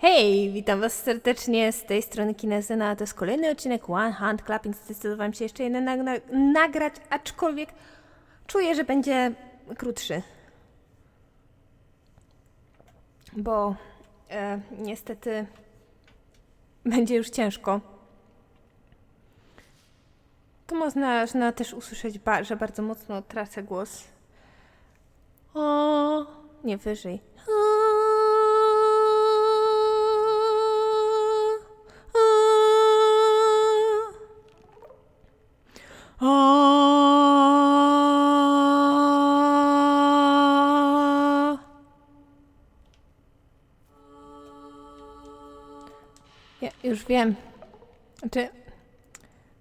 Hej, witam was serdecznie z tej strony Kinezyna. To jest kolejny odcinek One Hand Clapping. Zdecydowałem się jeszcze jeden nag- nagrać, aczkolwiek czuję, że będzie krótszy. Bo e, niestety będzie już ciężko. Tu można, też usłyszeć, ba- że bardzo mocno tracę głos. O, nie wyżej. Ja wiem. Znaczy,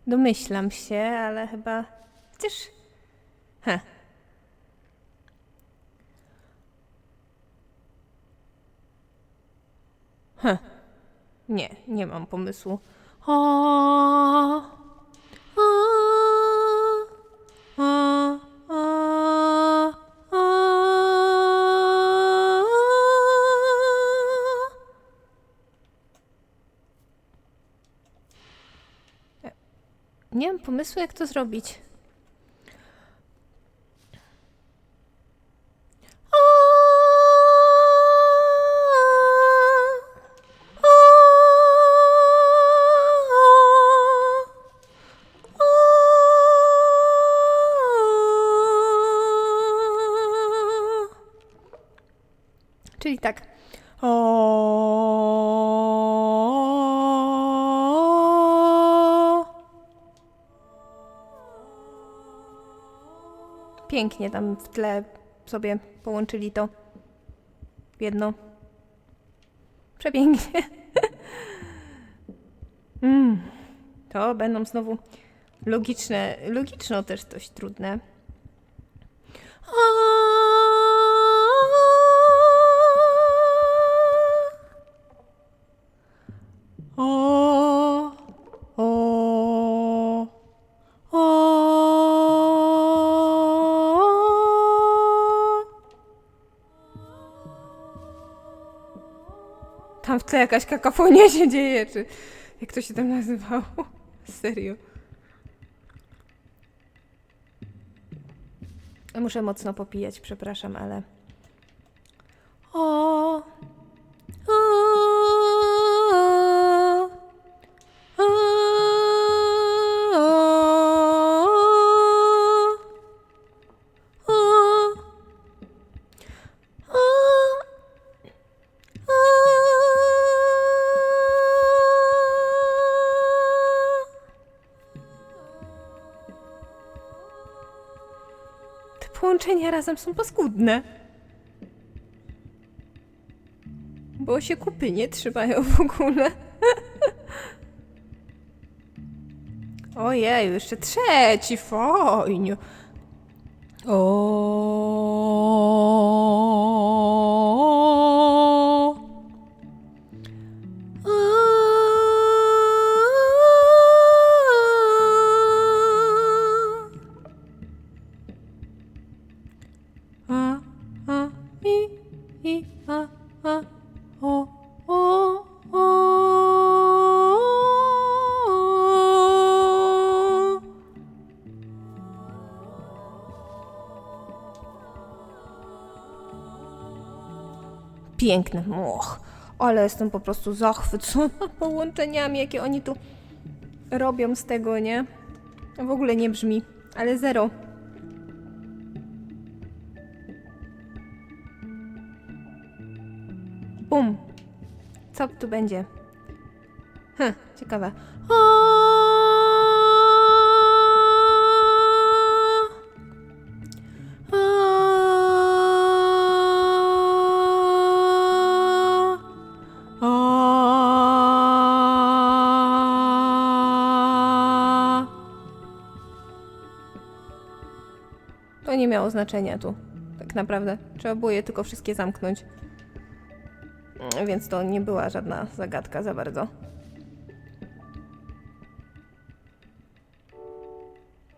domyślam się, ale chyba. Chociaż. Heh. Heh. Nie, nie mam pomysłu. O, pomysłu, jak to zrobić. Pięknie tam w tle sobie połączyli to w jedno. Przepięknie. Mm. To będą znowu logiczne, logiczno też dość trudne. Tle jakaś kakafonia się dzieje, czy jak to się tam nazywało? Serio. Muszę mocno popijać, przepraszam, ale. O. razem są paskudne. Bo się kupy nie trzymają w ogóle. Ojej, jeszcze trzeci, fajnie. Piękne, och, ale jestem po prostu zachwycona połączeniami, jakie oni tu robią z tego, nie? W ogóle nie brzmi, ale zero. Bum. Co tu będzie? Hm, ciekawe. O! Nie miało znaczenia tu. Tak naprawdę. Trzeba było je tylko wszystkie zamknąć. Mm, Więc to nie była żadna zagadka za bardzo.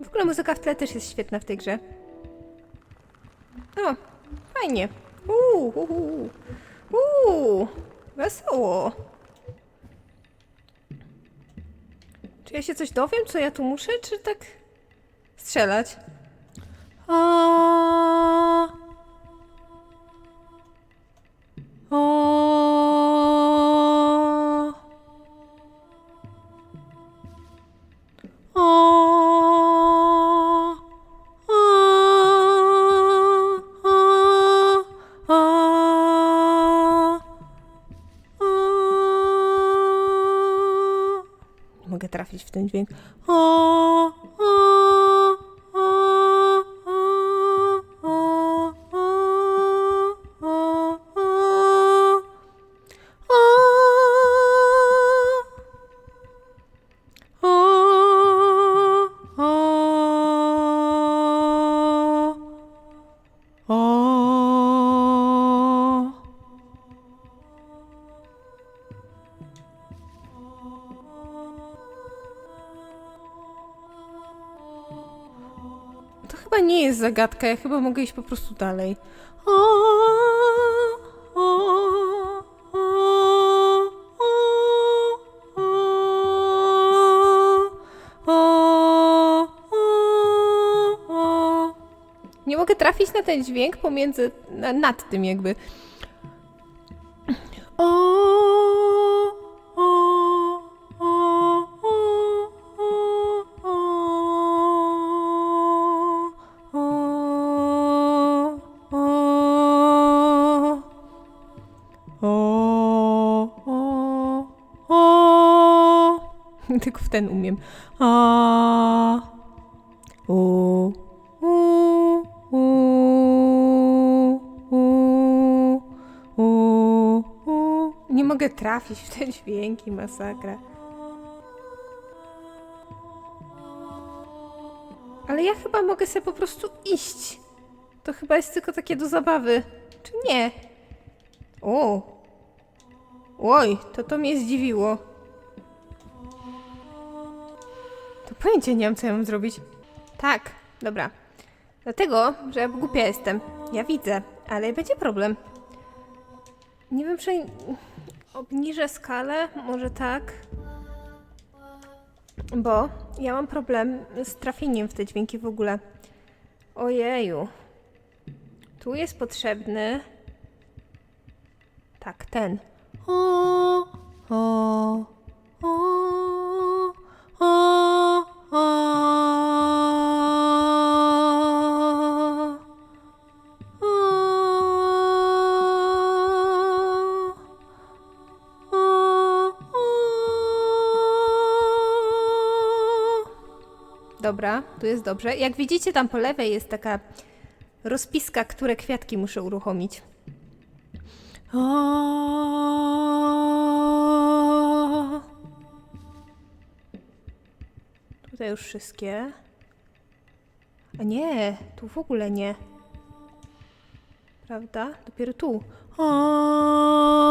W ogóle muzyka w tle też jest świetna w tej grze. O, fajnie. Uuu, uuu, uuu. Wesoło. Czy ja się coś dowiem, co ja tu muszę, czy tak strzelać? mogę trafić w ten dźwięk. O! Zagadka, ja chyba mogę iść po prostu dalej. O, o, o. Nie mogę trafić na ten dźwięk pomiędzy, na, nad tym jakby. Ten umiem. A, u, u, u, u. Nie mogę trafić w te dźwięki, masakra. Ale ja chyba mogę sobie po prostu iść. To chyba jest tylko takie do zabawy. Czy nie? O! Oj, to to mnie zdziwiło. Pojęcia nie mam, co ja mam zrobić. Tak, dobra. Dlatego, że ja głupia jestem. Ja widzę, ale będzie problem. Nie wiem, czy obniżę skalę, może tak. Bo ja mam problem z trafieniem w te dźwięki w ogóle. Ojeju. Tu jest potrzebny. Tak, ten. O, o, o, o. Dobra, tu jest dobrze. Jak widzicie, tam po lewej jest taka rozpiska, które kwiatki muszę uruchomić. Tutaj już wszystkie. A nie, tu w ogóle nie. Prawda? Dopiero tu. O.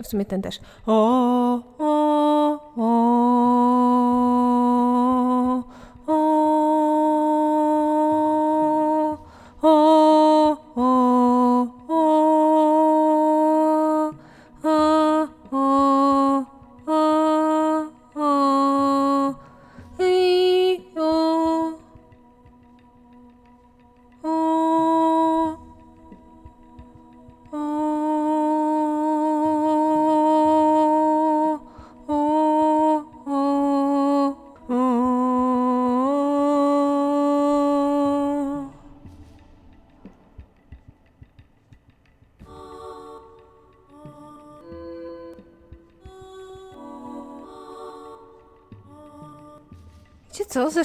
A w sumie ten też. O,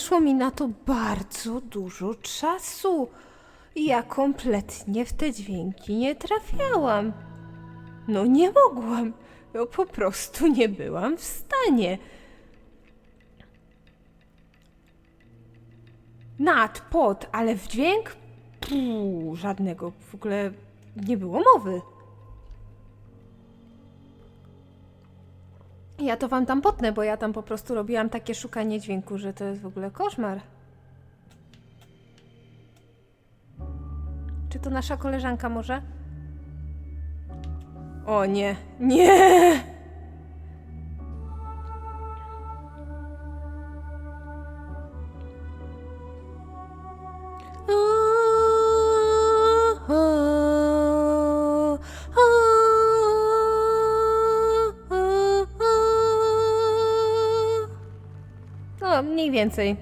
Zeszło mi na to bardzo dużo czasu. Ja kompletnie w te dźwięki nie trafiałam. No nie mogłam. No po prostu nie byłam w stanie. Nad, pod, ale w dźwięk? Żadnego. W ogóle nie było mowy. Ja to wam tam potnę, bo ja tam po prostu robiłam takie szukanie dźwięku, że to jest w ogóle koszmar. Czy to nasza koleżanka może? O nie, nie! Mniej więcej.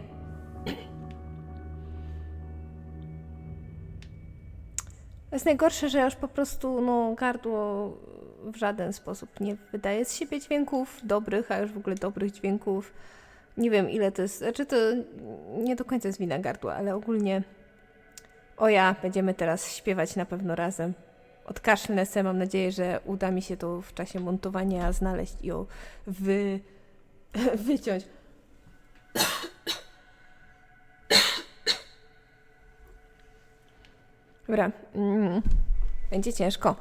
To jest najgorsze, że już po prostu no, gardło w żaden sposób nie wydaje z siebie dźwięków dobrych, a już w ogóle dobrych dźwięków. Nie wiem ile to jest, znaczy to nie do końca jest wina gardła, ale ogólnie o ja, będziemy teraz śpiewać na pewno razem. Odkaszlnę se, mam nadzieję, że uda mi się to w czasie montowania znaleźć i ją wy... wyciąć. Dobra. Mm. Będzie ciężko.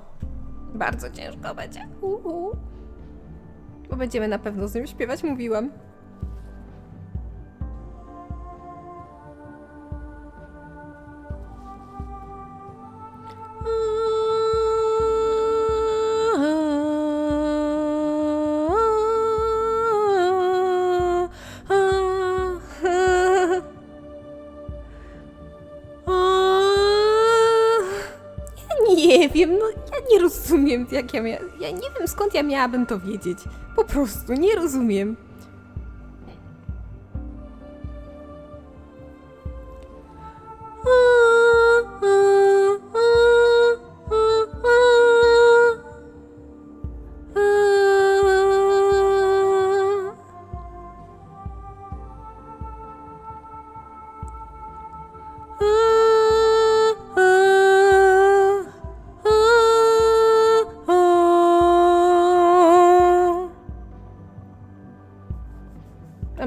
Bardzo ciężko będzie. Uhu. Bo będziemy na pewno z nim śpiewać, mówiłam. Rozumiem, jak ja mia... Ja nie wiem, skąd ja miałabym to wiedzieć. Po prostu nie rozumiem.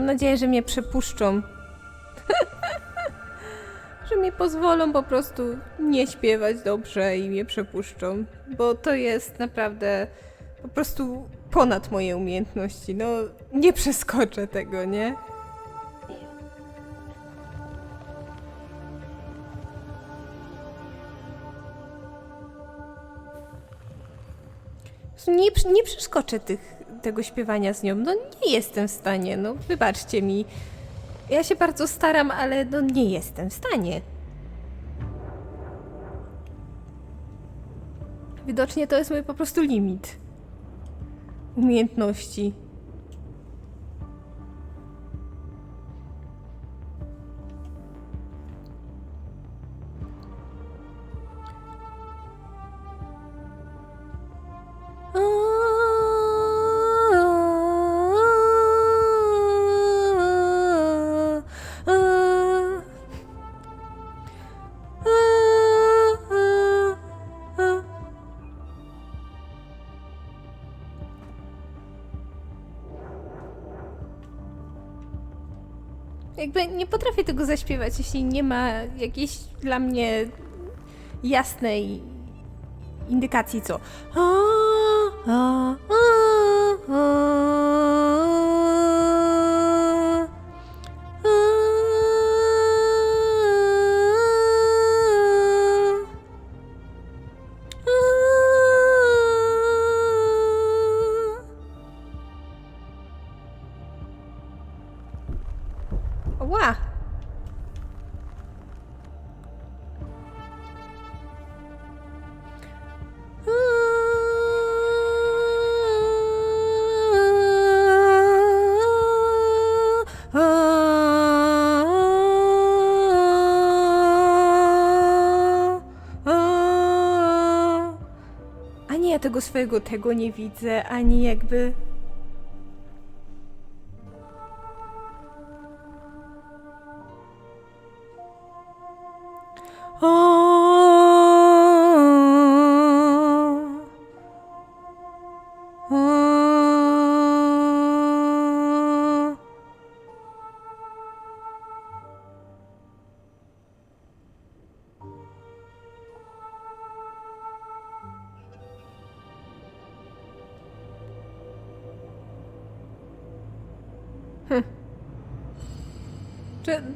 Mam nadzieję, że mnie przepuszczą. że mi pozwolą po prostu nie śpiewać dobrze i mnie przepuszczą. Bo to jest naprawdę po prostu ponad moje umiejętności. No, nie przeskoczę tego, nie? Nie, nie przeskoczę tych, tego śpiewania z nią. No nie jestem w stanie, no wybaczcie mi. Ja się bardzo staram, ale no nie jestem w stanie. Widocznie to jest mój po prostu limit umiejętności. Jakby nie potrafię tego zaśpiewać, jeśli nie ma jakiejś dla mnie jasnej indykacji, co. Ła! Ani ja tego swojego tego nie widzę, ani jakby.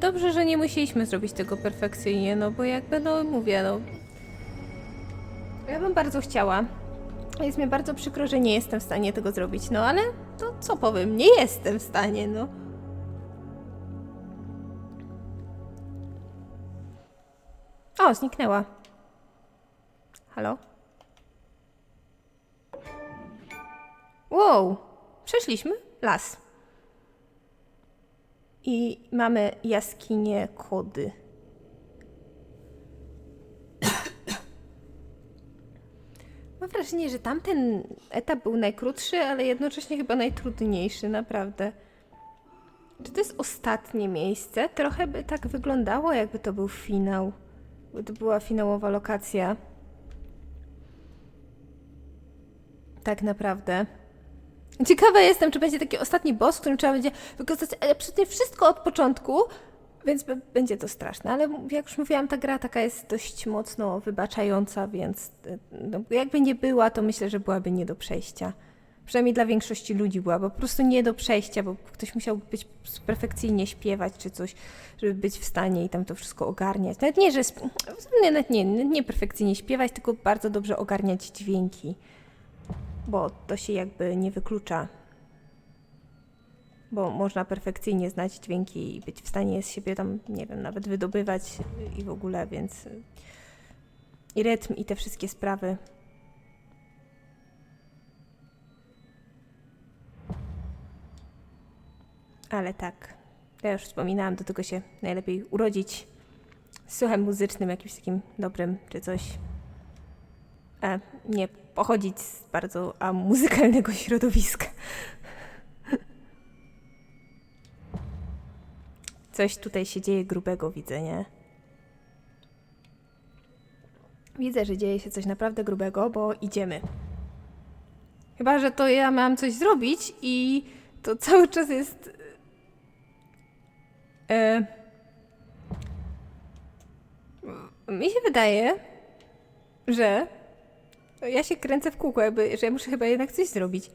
Dobrze, że nie musieliśmy zrobić tego perfekcyjnie, no bo jakby, no mówię, no. Ja bym bardzo chciała. Jest mi bardzo przykro, że nie jestem w stanie tego zrobić, no ale to co powiem, nie jestem w stanie, no. O, zniknęła. Halo? Wow, przeszliśmy las. I mamy jaskinię kody. Mam wrażenie, że tamten etap był najkrótszy, ale jednocześnie chyba najtrudniejszy, naprawdę. Czy to jest ostatnie miejsce? Trochę by tak wyglądało, jakby to był finał. By to była finałowa lokacja. Tak naprawdę. Ciekawa jestem, czy będzie taki ostatni boss, w którym trzeba będzie wykorzystać absolutnie wszystko od początku, więc będzie to straszne. Ale jak już mówiłam, ta gra taka jest dość mocno wybaczająca, więc y, no, jakby nie była, to myślę, że byłaby nie do przejścia. Przynajmniej dla większości ludzi była, bo po prostu nie do przejścia, bo ktoś musiał być perfekcyjnie śpiewać czy coś, żeby być w stanie i tam to wszystko ogarniać. Nawet nie, że nie, nie, nie perfekcyjnie śpiewać, tylko bardzo dobrze ogarniać dźwięki bo to się jakby nie wyklucza. Bo można perfekcyjnie znać dźwięki i być w stanie z siebie tam, nie wiem, nawet wydobywać i w ogóle, więc. I rytm, i te wszystkie sprawy. Ale tak, ja już wspominałam, do tego się najlepiej urodzić z słuchem muzycznym, jakimś takim dobrym, czy coś e, nie pochodzić z bardzo a, muzykalnego środowiska. Coś tutaj się dzieje grubego, widzę, nie? Widzę, że dzieje się coś naprawdę grubego, bo idziemy. Chyba, że to ja mam coś zrobić i to cały czas jest. E, mi się wydaje, że ja się kręcę w kółko, jakby, że ja muszę chyba jednak coś zrobić.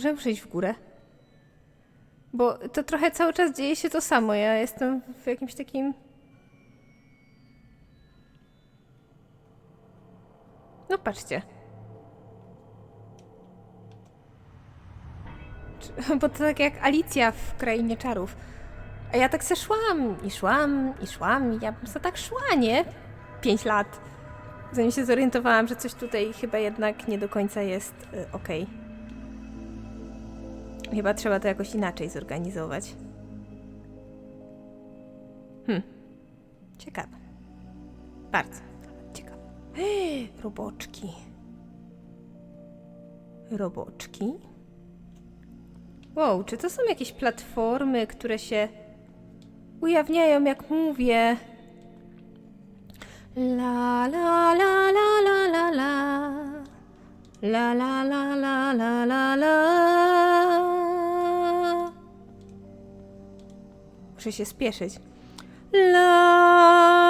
Możemy przejść w górę? Bo to trochę cały czas dzieje się to samo. Ja jestem w jakimś takim. No patrzcie. Bo to tak jak Alicja w Krainie Czarów. A ja tak se szłam i szłam i szłam i ja bym se tak szła, nie? Pięć lat. Zanim się zorientowałam, że coś tutaj chyba jednak nie do końca jest y, okej. Chyba trzeba to jakoś inaczej zorganizować. Hm. Ciekawe. Bardzo ciekawe. Roboczki. Roboczki. Wow, czy to są jakieś platformy, które się ujawniają, jak mówię? La la la la la la la. La la la la la la la. Muszę się spieszyć. La.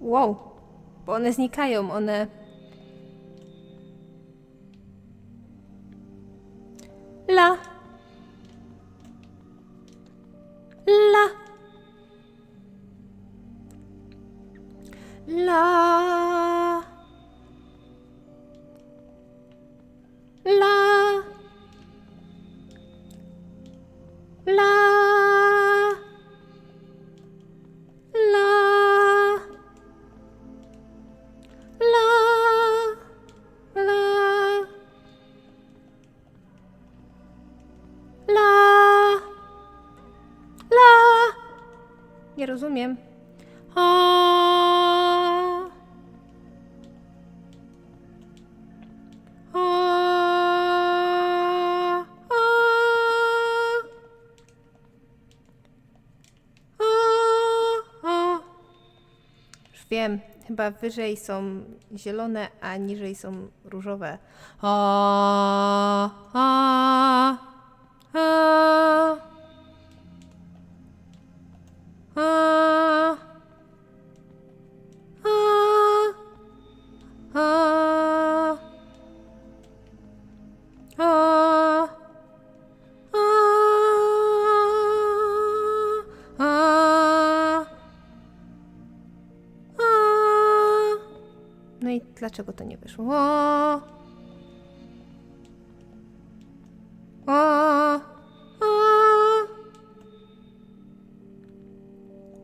Wow, bo one znikają, one. La. La. La. rozumiem. O! Wiem, chyba wyżej są zielone, a niżej są różowe. O! Dlaczego to nie wyszło? O, o, o,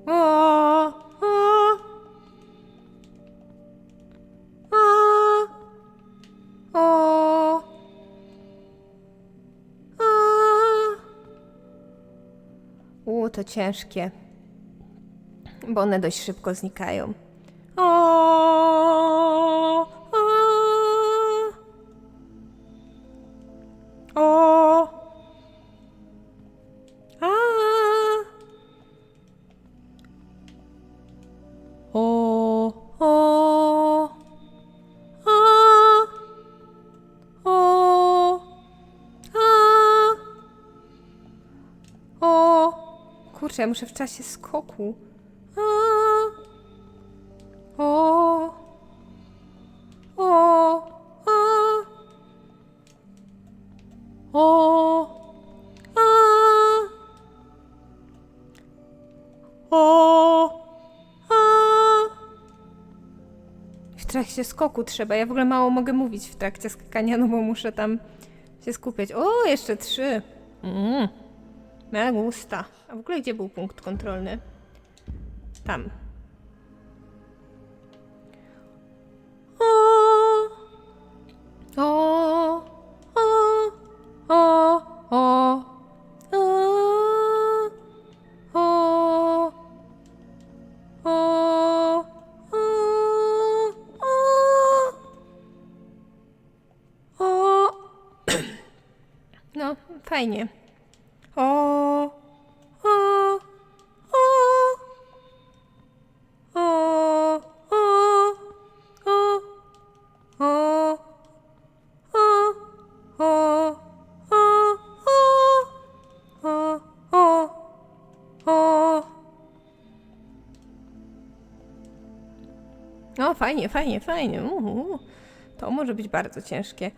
o, o, o, o. U, to ciężkie. Bo one dość szybko znikają. O, o, o, a, o, o, a, o, a. O! Kurczę, ja muszę w czasie skoku. Trakcie skoku trzeba. Ja w ogóle mało mogę mówić w trakcie skakania, no bo muszę tam się skupiać. O, jeszcze trzy. Mm. Me gusta. A w ogóle gdzie był punkt kontrolny? Tam. O, o, fajnie. O, o, o, o, o, o, o, o, o, o, o, o. O, fajnie, fajnie, fajnie. Uhu. To może być bardzo ciężkie.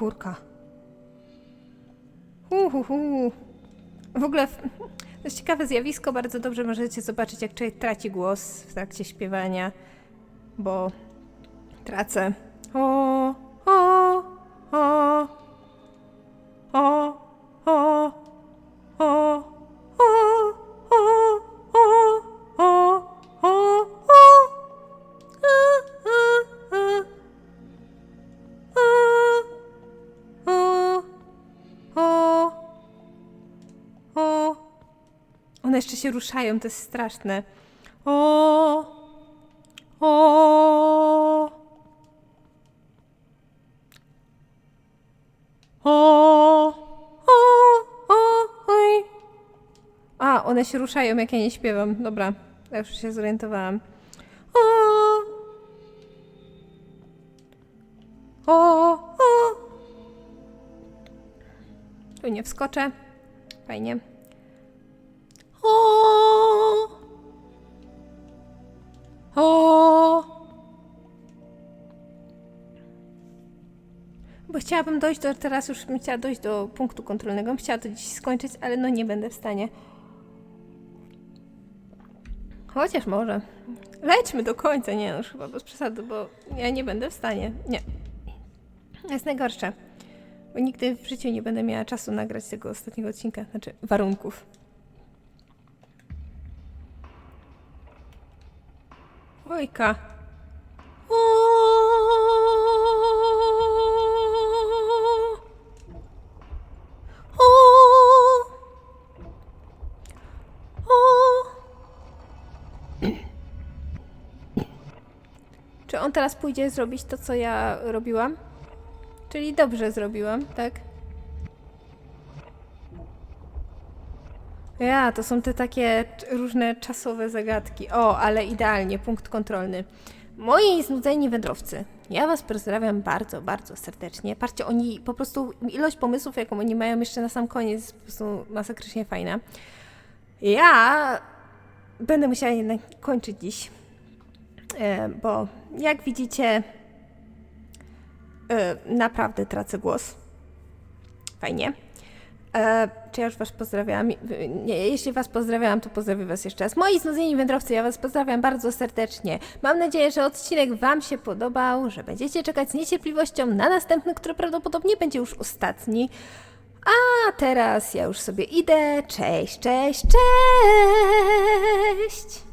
Kurka. Uhuhu. W ogóle jest ciekawe zjawisko, bardzo dobrze możecie zobaczyć, jak człowiek traci głos w trakcie śpiewania, bo tracę. Jeszcze się ruszają, to jest straszne. O, o, o, o, o, oj. A, one się ruszają, jak ja nie śpiewam. Dobra, ja już się zorientowałam. O! O! O! Tu nie wskoczę. Fajnie. Chciałabym dojść do, teraz już bym chciała dojść do punktu kontrolnego, chciała to dziś skończyć, ale no nie będę w stanie. Chociaż może. Lećmy do końca, nie no, już chyba bez przesady, bo ja nie będę w stanie. Nie. Jest najgorsze. Bo nigdy w życiu nie będę miała czasu nagrać tego ostatniego odcinka, znaczy warunków. Ojka. On teraz pójdzie zrobić to, co ja robiłam? Czyli dobrze zrobiłam, tak? Ja, to są te takie różne czasowe zagadki. O, ale idealnie, punkt kontrolny. Moi znudzeni wędrowcy, ja was pozdrawiam bardzo, bardzo serdecznie. Patrzcie, oni po prostu, ilość pomysłów, jaką oni mają jeszcze na sam koniec, jest po prostu masakrycznie fajna. Ja będę musiała jednak kończyć dziś, bo jak widzicie, e, naprawdę tracę głos. Fajnie. E, czy ja już Was pozdrawiam? Nie, jeśli Was pozdrawiałam, to pozdrawiam Was jeszcze raz. Moi znudzeni wędrowcy, ja Was pozdrawiam bardzo serdecznie. Mam nadzieję, że odcinek Wam się podobał, że będziecie czekać z niecierpliwością na następny, który prawdopodobnie będzie już ostatni. A teraz ja już sobie idę. Cześć, cześć, cześć!